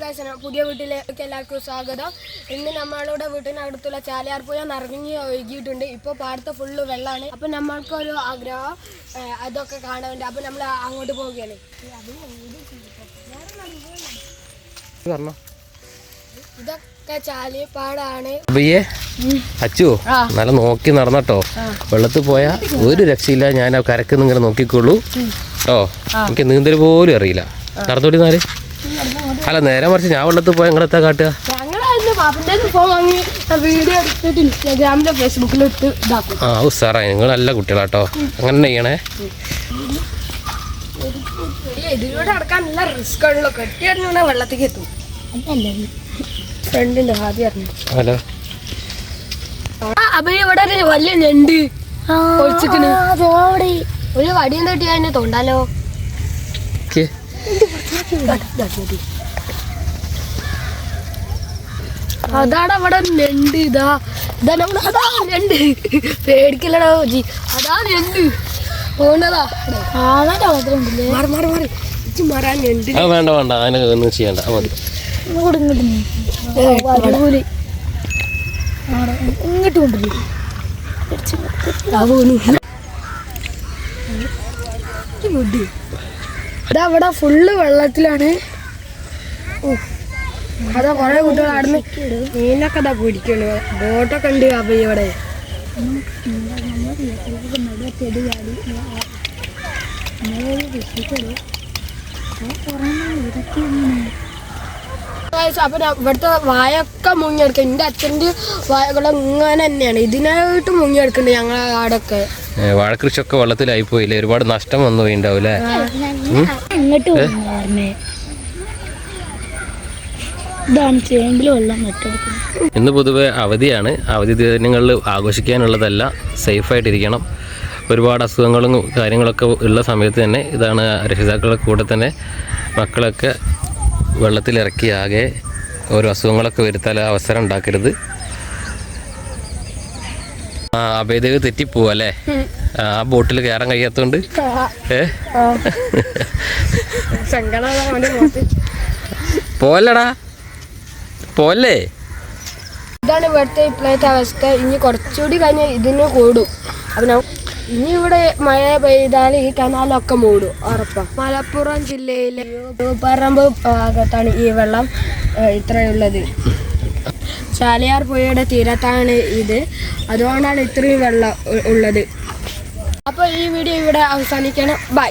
Guys പുതിയ വീട്ടിലേക്ക് എല്ലാവർക്കും സ്വാഗതം. ഇന്ന് നമ്മളുടെ വീട്ടിനടുത്തുള്ള ചാലിയാർ പുഴ നിറഞ്ഞു ഒഴുകിയിട്ടുണ്ട്. ഇപ്പോൾ പാടത്ത് ഫുള്ള് വെള്ളമാണ്. അപ്പം നമ്മൾക്കൊരു ആഗ്രഹം അതൊക്കെ കാണാനുണ്ട് അപ്പം നമ്മൾ അങ്ങോട്ട് പോവുകയാണ്. ഇതൊക്കെ ചാലിപ്പാടാണ്. പാടാണ് അച്ചു നല്ല നോക്കി നടന്നട്ടോ. വെള്ളത്തിൽ പോയാ ഒരു രക്ഷയില്ല. ഞാൻ ആ കരക്ക് ഇങ്ങനെ നോക്കിക്കോളൂ ഓ എനിക്ക് നീന്തൽ പോലും അറിയില്ല. നടന്നോടി നാല്. അല്ല നേരെ മറിച്ച് ഞാൻ വെള്ളത്തിൽ പോയി എങ്ങനത്തെ കാട്ടുക ആ ഉസാറായി നിങ്ങൾ നല്ല കുട്ടികളാട്ടോ അങ്ങനെ ചെയ്യണേ ഇതിലൂടെ നല്ല റിസ്ക് വെള്ളത്തേക്ക് എത്തും ഫ്രണ്ടിന്റെ ആദ്യം അറിഞ്ഞു ഹലോ അപ്പൊ ഇവിടെ ഒരു വലിയ ഞണ്ട് ഒരു വടി തട്ടി അതിനെ തോണ്ടാലോ അതാണ് അവിടെ ഞണ്ട് ഇതാ. ഇതാ നമ്മൾ അതാ ഞണ്ട്. പേടിക്കില്ലടാ ജി. അതാ ഞണ്ട്. പോണതാ മാറി മാറി മാറി. ഇച്ചി മാറാൻ നെണ്ട് ആ വേണ്ട വേണ്ട. അതിന് ഒന്നും ചെയ്യണ്ട. മതി. ഇങ്ങോട്ട് കൊണ്ടുപോയി ഇതാ ഇവിടെ ഫുള്ള് വെള്ളത്തിലാണ്. ഓ, അതാ കുറെ കുട്ടികൾ അവിടുന്ന് മീനൊക്കെ അതാ പിടിക്കുന്നു ബോട്ടൊക്കെ ഉണ്ട് അപ്പൊ ഇവിടെ. അപ്പൊ ഇവിടുത്തെ വായൊക്കെ മുങ്ങിയെടുക്കുക എന്റെ അച്ഛന്റെ വായകളെ ഇങ്ങനെ തന്നെയാണ്. ഇതിനായിട്ട് മുങ്ങിയെടുക്കുന്നുണ്ട് ഞങ്ങളെ ആടൊക്കെ. വാഴകൃഷിയൊക്കെ വാഴക്കൃഷിയൊക്കെ വെള്ളത്തിലായി പോയില്ലേ ഒരുപാട് നഷ്ടം വന്നു പോയിണ്ടാവൂലേ ഇതാണ് ചേമ്പിൽ വെള്ളം നട്ടെടുക്കുന്നത് ഇന്ന് പൊതുവെ അവധിയാണ്. അവധി ദിനങ്ങളിൽ ആഘോഷിക്കാനുള്ളതല്ല സേഫായിട്ടിരിക്കണം. ഒരുപാട് അസുഖങ്ങളും കാര്യങ്ങളൊക്കെ ഉള്ള സമയത്ത് തന്നെ ഇതാണ് രക്ഷിതാക്കളുടെ കൂടെ തന്നെ മക്കളൊക്കെ വെള്ളത്തിലിറക്കി ആകെ ഓരോ അസുഖങ്ങളൊക്കെ വരുത്താൻ അവസരം ഉണ്ടാക്കരുത്. ആ അഭേദവ് തെറ്റിപ്പോവല്ലേ ആ ബോട്ടിൽ കയറാൻ കഴിയാത്തോണ്ട്? ഏ? പോലടാ പോലെ ഇതാണ് ഇവിടുത്തെ ഇപ്പോഴത്തെ അവസ്ഥ. ഇനി കുറച്ചുകൂടി കഴിഞ്ഞ് ഇതിന് കൂടും. അപ്പം ഇനി ഇവിടെ മഴ പെയ്താൽ ഈ കനാലൊക്കെ മൂടും ഉറപ്പാണ് മലപ്പുറം ജില്ലയിലെ പറമ്പ് ഭാഗത്താണ് ഈ വെള്ളം ഇത്രയുള്ളത്. ചാലിയാർ പുഴയുടെ തീരത്താണ് ഇത്. അതുകൊണ്ടാണ് ഇത്രയും വെള്ളം ഉള്ളത്. അപ്പോൾ ഈ വീഡിയോ ഇവിടെ അവസാനിക്കണം. ബൈ.